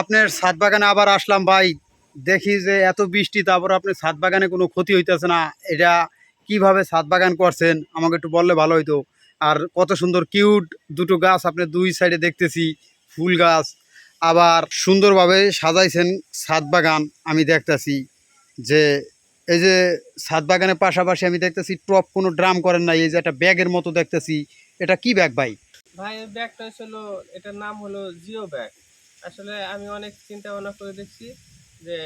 আপনার ছাদ বাগানে আবার আসলাম ভাই। দেখি যে এত বৃষ্টি, তারপর আপনার ছাদ বাগানে কোনো ক্ষতি হইতেছে না। এটা কীভাবে ছাদ বাগান করছেন? আমাকে একটু বললে ভালো হইতো। আর কত সুন্দর কিউট দুটো গাছ আপনি দুই সাইডে দেখতেছি, ফুল গাছ। আবার সুন্দরভাবে সাজাইছেন ছাদ বাগান আমি দেখতেছি। যে এই যে ছাদ বাগানের পাশাপাশি আমি দেখতেছি টপ কোনো ড্রাম করেন নাই, এই যে একটা ব্যাগের মতো দেখতেছি। এটা কি ব্যাগ ভাই? ভাই ব্যাগটা হলো, এটার নাম হলো জিও ব্যাগ। আসলে আমি অনেক চিন্তা ভাবনা করে দেখছি যে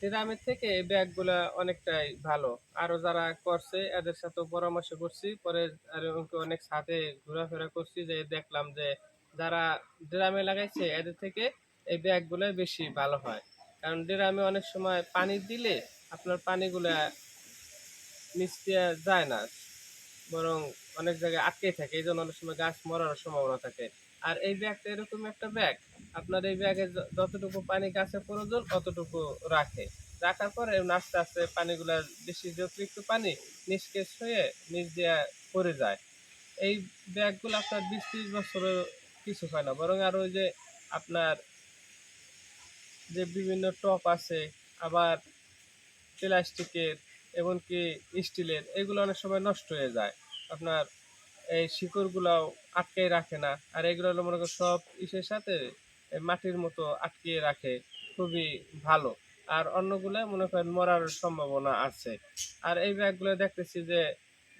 ড্রামের থেকে এই ব্যাগগুলা অনেকটাই ভালো। আরও যারা করছে, এদের সাথে পরামর্শ করছি। পরে আর অনেক সাথে ঘোরাফেরা করছি যে দেখলাম যে যারা ড্রামে লাগাইছে, এদের থেকে এই ব্যাগগুলো বেশি ভালো হয়। কারণ ড্রামে অনেক সময় পানি দিলে আপনার পানিগুলা দিয়ে যায় না। বরং অনেক জায়গায় আটকে থাকে। এই জন্য অনেক সময় গাছ মরার সম্ভাবনা থাকে। আর এই ব্যাগটা এরকম একটা ব্যাগ। আপনার এই ব্যাগে যতটুকু পানি গাছে প্রয়োজন, অতটুকু রাখে। রাখার পরে আস্তে আস্তে পানিগুলা বেশি অতিরিক্ত পানি নিষ্কেষ হয়ে নিচ দিয়ে পড়ে যায়। এই ব্যাগগুলো আপনার বিশ ত্রিশ বছরের কিছু হয় না। বরং আর ওই যে আপনার যে বিভিন্ন টপ আছে, আবার প্লাস্টিকের, এমনকি স্টিলের, এগুলো অনেক সময় নষ্ট হয়ে যায়। আপনার এই শিকড়গুলাও আটকে রাখে না। আর এগুলো হলো মনে করো সব ইসের সাথে মাটির মতো আটকিয়ে রাখে, খুবই ভালো। আর অন্যগুলো মনে করেন মরার সম্ভাবনা আছে। আর এই ব্যাগগুলো দেখতেছি যে,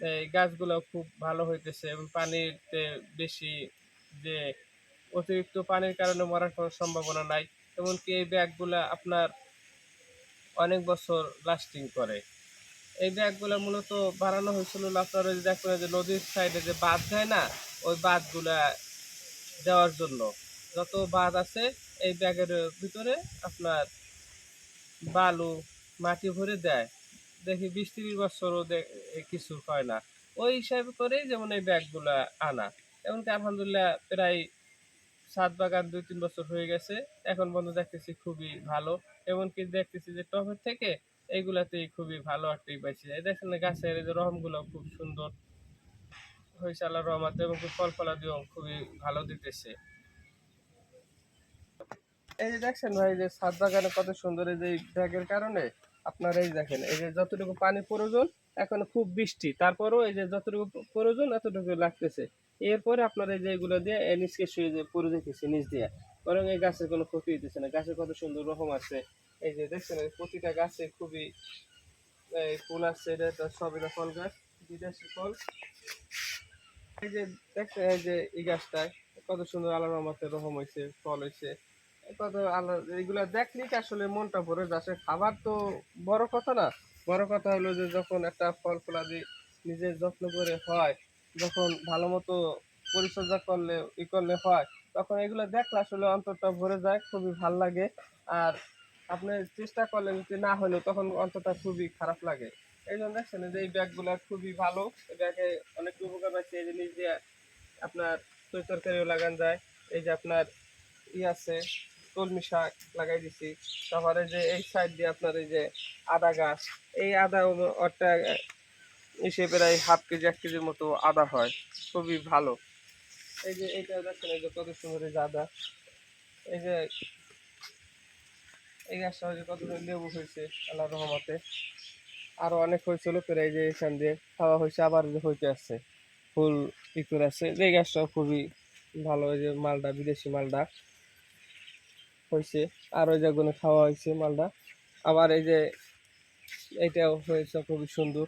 এই গাছগুলো খুব ভালো হইতেছে এবং পানিতে বেশি যে অতিরিক্ত পানির কারণে মরার কোনো সম্ভাবনা নাই। এমনকি এই ব্যাগগুলা আপনার অনেক বছর লাস্টিং করে। এই ব্যাগগুলো মূলত বানানো হয়েছিল আপনার ওই দেখবেন যে নদীর সাইডে যে বাঁধ দেয় না, ওই বাঁধগুলা দেওয়ার জন্য। যত বাঁধ আছে, এই ব্যাগের ভিতরে আপনার বালু, মাটি ভরে দেয়। দেখি বিশ তিরিশ বছরও কিছু হয় না। ওই হিসাবে করেই যেমন এই ব্যাগগুলা আনা। এমনকি আলহামদুলিল্লাহ প্রায় সাত বাগান দুই তিন বছর হয়ে গেছে। এখন পর্যন্ত দেখতেছি খুবই ভালো। এমনকি দেখতেছি যে টপের থেকে এইগুলাতেই খুবই ভালো ই পাইছি। এই দেখেন গাছের এই যে রহমগুলো খুব সুন্দর। হয়েছে আল্লাহ রহমাতে এবং খুব ফল ফলাদিও খুবই ভালো দিতেছে। এই যে দেখছেন ভাই যে ছাদ বাগানে কত সুন্দর এই যে ব্যাগের কারণে। আপনার এই দেখেন, এই যে যতটুকু পানি প্রয়োজন, এখন খুব বৃষ্টি। তারপরেও এই যে যতটুকু প্রয়োজন এতটুকু লাগতেছে। এরপরে আপনার এই যে এগুলো দিয়ে নিচকে শুয়ে যে পড়ে যেতেছে, নিচ দিয়ে। বরং এই গাছের কোনো ক্ষতি হইতেছে না। গাছের কত সুন্দর রকম আছে। এই যে দেখছেন প্রতিটা গাছে খুবই ফুল আছে, এটা তো সব এটা ফল গাছ, বিদেশি ফল। এই যে দেখছেন, এই যে এই গাছটায় কত সুন্দর আল্লাহ রহমতের রহম হয়েছে ফল হয়েছে কত আল্লাহ এইগুলা দেখলেই আসলে মনটা ভরে যাচ্ছে খাবার তো বড় কথা না। বড় কথা হলো যে যখন একটা ফল ফলাদি নিজের যত্ন করে হয়, যখন ভালো মতো পরিচর্যা করলে, ই করলে হয়, তখন এগুলো দেখলে আসলে অন্তরটা ভরে যায়, খুবই ভালো লাগে। আর আপনি চেষ্টা করলেন যদি না হলে তখন অন্তরটা খুবই খারাপ লাগে। এই জন্য দেখছেন যে এই ব্যাগগুলো খুবই ভালো। এই ব্যাগে অনেক উপকার পাচ্ছে এই জিনিস দিয়ে আপনার তরি তরকারিও লাগান যায়। এই যে আপনার ই আছে, কলমি শাক লাগাই দিছি। তারপরে যে এই সাইড দিয়ে আপনার এই যে আদা গাছ, এই আদা ওটা এসে প্রায় হাফ কেজি, এক কেজির মতো আদা হয়। খুবই ভালো। এই যে এইটা দেখছেন এই যে কত সুন্দর আদা। এই যে এই গাছটা হচ্ছে কত সুন্দর লেবু হয়েছে আল্লাহ রহমতে। আরও অনেক হয়েছিল এই যে এখান দিয়ে খাওয়া হয়েছে, আবার হইতে আসছে। ফুল ই করে এই গাছটাও খুবই ভালো যে মালটা বিদেশি মালটা হয়েছে। আর ওই যেগুলো খাওয়া হয়েছে মালটা আবার এই যে এইটাও হয়েছে, খুবই সুন্দর।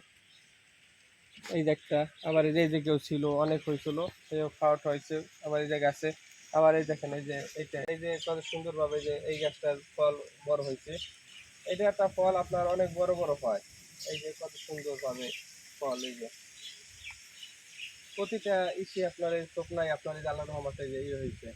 এই একটা, আবার এই যে কেউ ছিল, অনেক হয়েছিল, সেও খাওয়াটা হয়েছে, আবার এই যে গাছে আবার এই দেখেন এই যে এইটা এই যে কত সুন্দরভাবে যে এই গাছটার ফল বড় হয়েছে এটা একটা ফল আপনার অনেক বড় বড় হয় এই যে কত সুন্দরভাবে ফল এই যে প্রতিটা ইসে আপনার এই নাই আপনার এই আল্লাহ রহমতে যে ইয়ে হয়েছে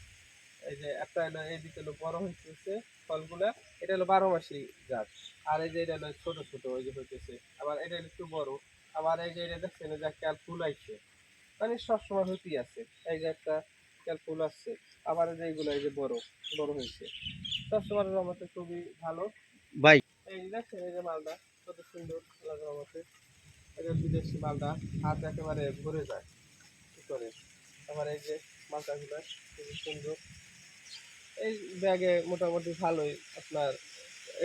এই যে একটা হলো এইদিকে হলো বড় হইতেছে ফলগুলা এটা হলো বারো মাসি গাছ আর এই যে এটা হলো ছোট ছোট ওই যে হইতেছে আবার এটা একটু বড় আবার এই যে এটা দেখছেন যে ক্যাল ফুল আইছে মানে সবসময় হইতেই আছে এই যে একটা ক্যাল ফুল আসছে আবার এইগুলো এই যে বড় বড় হয়েছে। সবসময় রহমতে খুবই ভালো। ভাই। এই যে দেখছেন এই যে মালটা কত সুন্দর আল্লাহ রহমতে। এটা বিদেশি মালটা হাত একেবারে ভরে যায়। কি করে? আবার এই যে মালটাগুলো খুবই সুন্দর। এই ব্যাগে মোটামুটি ভালোই আপনার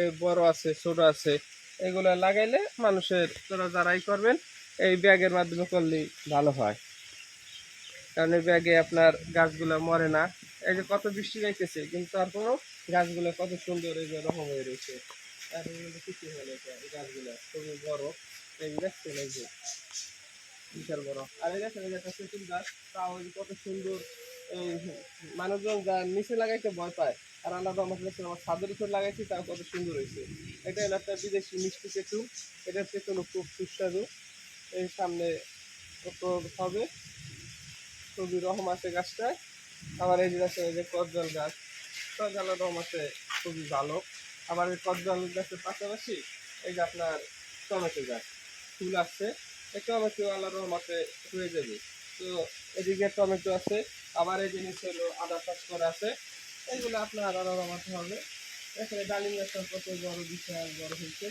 এই বড় আছে ছোট আছে। এগুলো লাগাইলে মানুষের যারা যারাই করবেন এই ব্যাগের মাধ্যমে করলেই ভালো হয়। কারণ এই ব্যাগে আপনার গাছগুলো মরে না। এই যে কত বৃষ্টি যাইতেছে কিন্তু তারপরেও গাছগুলো কত সুন্দর এই যে রকম হয়ে রয়েছে। আর এর কিছু এটা, এই গাছগুলো খুবই বড়। এই দেখছেন এই যে বিশাল বড়। আর এই দেখেন এই একটা তেঁতুল গাছ তাও কত সুন্দর। এই মানুষজন যা নিচে লাগাইতে ভয় পায় আর আলাদা আমার কাছে আমার ছাদের উপর লাগাইছি তাও কত সুন্দর হয়েছে। এটা হলো একটা বিদেশি মিষ্টি তেঁতুল এটা তেঁতুল খুব সুস্বাদু। এই সামনে কত হবে? খুবই রহম আছে গাছটায়। আবার এই আছে এই যে কদজল গাছ। কদজলের রহম আছে খুবই ভালো। আবার এই কদজল গাছের পাশাপাশি এই যে আপনার টমেটো গাছ, ফুল আছে। এই টমেটো আল্লাহ রহমতে হয়ে যাবে। তো এদিকে টমেটো আছে, আবার এই জিনিস হলো আদা চাষ করা আছে। এইগুলো আপনার আদা রহমতে হবে। এখানে ডালিম গাছটা কত বড় বিশাল বড় হয়েছে।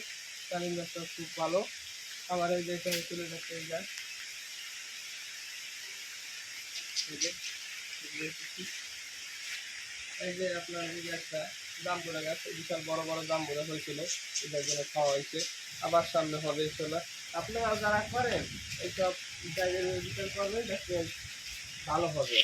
ডালিম গাছটা খুব ভালো। আবার এই যে চলে যাচ্ছে এই গাছ। এই যে, আপনার এই যে একটা জাম্বুরা গাছ বিশাল বড় বড় জাম্বুরা হয়েছিল এটার জন্য খাওয়া হয়েছে আবার সামনে হবে ইনশাল্লাহ আপনারা যারা করেন এইসব জায়গায় বিচার করবেন দেখবেন ভালো হবে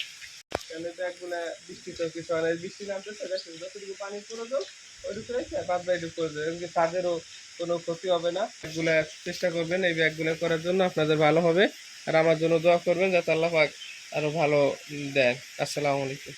কেন ব্যাগগুলো বৃষ্টি তো কিছু হয় বৃষ্টি নামতেছে দেখেন যতটুকু পানি প্রয়োজন ওইটুকু রেখে বাদ বাকিটুকু করে দেবেন তাদেরও কোনো ক্ষতি হবে না ব্যাগগুলো চেষ্টা করবেন এই ব্যাগগুলো করার জন্য আপনাদের ভালো হবে। আর আমার জন্য দোয়া করবেন যাতে আল্লাহ পাক আরও ভালো দেন আসসালামু আলাইকুম।